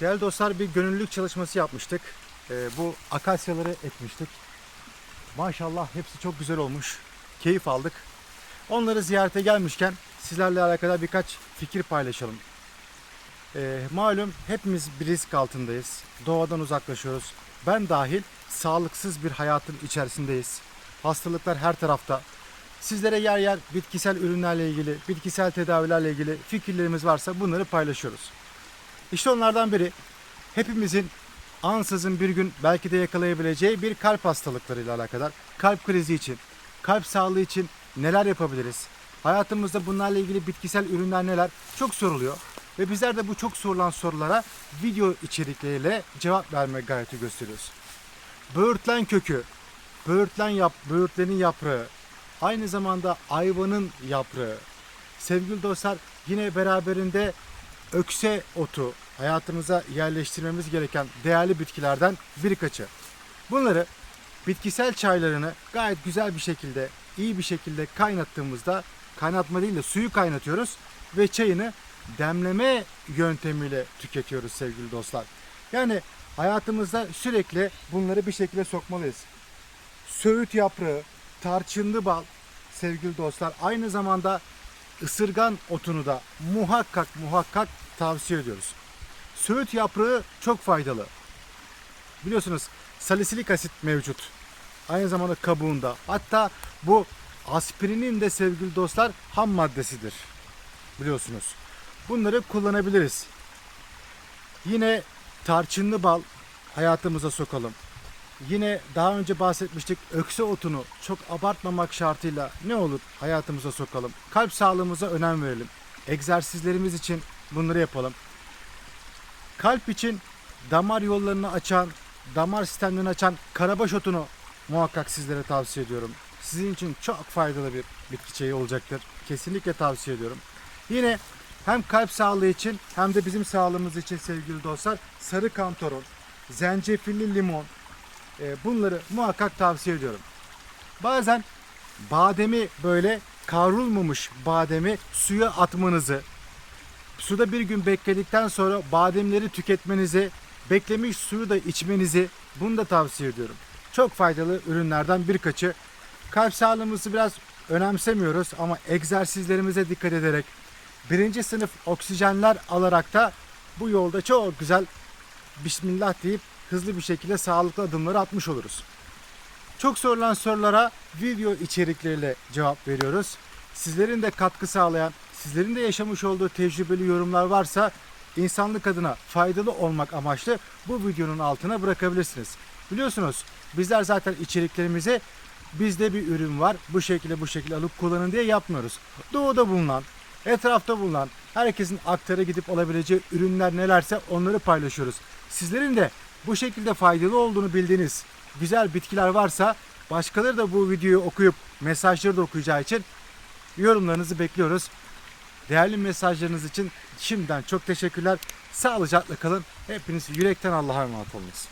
Değerli dostlar bir gönüllülük çalışması yapmıştık. Ee, bu akasyaları ekmiştik. Maşallah hepsi çok güzel olmuş. Keyif aldık. Onları ziyarete gelmişken sizlerle alakalı birkaç fikir paylaşalım. Ee, malum hepimiz bir risk altındayız. Doğadan uzaklaşıyoruz. Ben dahil sağlıksız bir hayatın içerisindeyiz. Hastalıklar her tarafta. Sizlere yer yer bitkisel ürünlerle ilgili, bitkisel tedavilerle ilgili fikirlerimiz varsa bunları paylaşıyoruz. İşte onlardan biri hepimizin ansızın bir gün belki de yakalayabileceği bir kalp hastalıklarıyla alakadar. Kalp krizi için, kalp sağlığı için neler yapabiliriz? Hayatımızda bunlarla ilgili bitkisel ürünler neler? Çok soruluyor. Ve bizler de bu çok sorulan sorulara video içerikleriyle cevap verme gayreti gösteriyoruz. Böğürtlen kökü, böğürtlen yap, böğürtlenin yaprağı, aynı zamanda ayvanın yaprağı. Sevgili dostlar yine beraberinde ökse otu hayatımıza yerleştirmemiz gereken değerli bitkilerden birkaçı. Bunları bitkisel çaylarını gayet güzel bir şekilde, iyi bir şekilde kaynattığımızda kaynatma değil de suyu kaynatıyoruz ve çayını demleme yöntemiyle tüketiyoruz sevgili dostlar. Yani hayatımızda sürekli bunları bir şekilde sokmalıyız. Söğüt yaprağı, tarçınlı bal sevgili dostlar aynı zamanda ısırgan otunu da muhakkak muhakkak tavsiye ediyoruz. Söğüt yaprağı çok faydalı. Biliyorsunuz salisilik asit mevcut. Aynı zamanda kabuğunda. Hatta bu aspirinin de sevgili dostlar ham maddesidir. Biliyorsunuz. Bunları kullanabiliriz. Yine tarçınlı bal hayatımıza sokalım. Yine daha önce bahsetmiştik ökse otunu çok abartmamak şartıyla ne olur hayatımıza sokalım. Kalp sağlığımıza önem verelim. Egzersizlerimiz için bunları yapalım. Kalp için damar yollarını açan, damar sistemlerini açan karabaş otunu muhakkak sizlere tavsiye ediyorum. Sizin için çok faydalı bir bitki çayı olacaktır. Kesinlikle tavsiye ediyorum. Yine hem kalp sağlığı için hem de bizim sağlığımız için sevgili dostlar sarı kantaron, zencefilli limon e, bunları muhakkak tavsiye ediyorum. Bazen bademi böyle kavrulmamış bademi suya atmanızı, suda bir gün bekledikten sonra bademleri tüketmenizi, beklemiş suyu da içmenizi bunu da tavsiye ediyorum. Çok faydalı ürünlerden birkaçı. Kalp sağlığımızı biraz önemsemiyoruz ama egzersizlerimize dikkat ederek birinci sınıf oksijenler alarak da bu yolda çok güzel Bismillah deyip hızlı bir şekilde sağlıklı adımları atmış oluruz. Çok sorulan sorulara video içerikleriyle cevap veriyoruz. Sizlerin de katkı sağlayan, sizlerin de yaşamış olduğu tecrübeli yorumlar varsa insanlık adına faydalı olmak amaçlı bu videonun altına bırakabilirsiniz. Biliyorsunuz bizler zaten içeriklerimizi bizde bir ürün var bu şekilde bu şekilde alıp kullanın diye yapmıyoruz. Doğuda bulunan, etrafta bulunan herkesin aktara gidip alabileceği ürünler nelerse onları paylaşıyoruz. Sizlerin de bu şekilde faydalı olduğunu bildiğiniz güzel bitkiler varsa başkaları da bu videoyu okuyup mesajları da okuyacağı için yorumlarınızı bekliyoruz. Değerli mesajlarınız için şimdiden çok teşekkürler. Sağlıcakla kalın. Hepiniz yürekten Allah'a emanet olunuz.